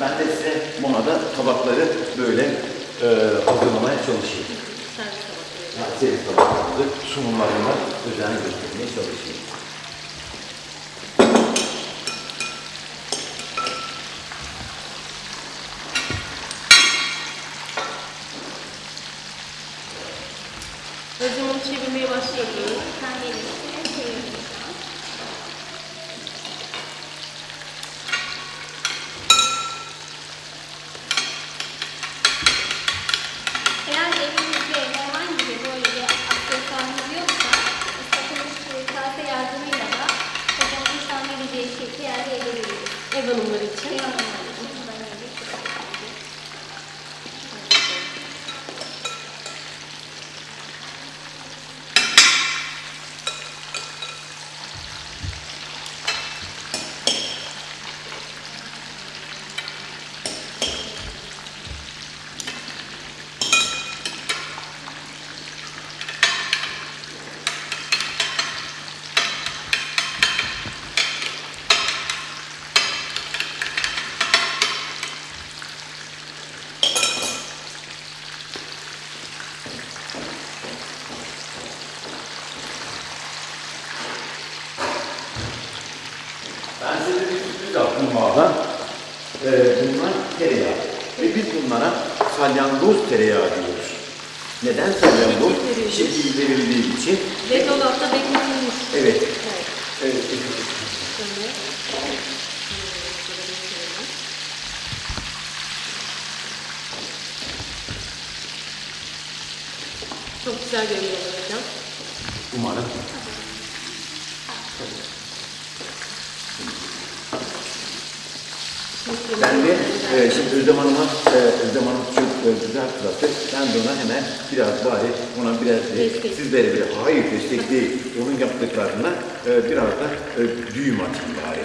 de size Mona'da tabakları böyle e, hazırlamaya çalışayım. Servis tabakları. Servis tabaklarımızı sunumlarında özen göstermeye çalışayım. Özlem onu çevirmeye başlayalım. Sen gelirsin. Çevirdim 이건 오므리치? Size bir sürpriz yaptım mağazadan. Ee, bunlar tereyağı. Ve biz bunlara salyangoz tereyağı diyoruz. Neden salyangoz? Verilmiş. Şekil verildiği için. Ve dolapta bekletilmiş. Evet. Evet. evet. Çok güzel görünüyor hocam. Umarım. Ben de e, şimdi Özlem Hanım'a, e, Özlem Hanım çok e, güzel kılattı. Ben de ona hemen biraz bari, ona biraz e, sizlere bir hayır destek değil, onun yaptıklarına e, biraz da e, düğüm atayım bari.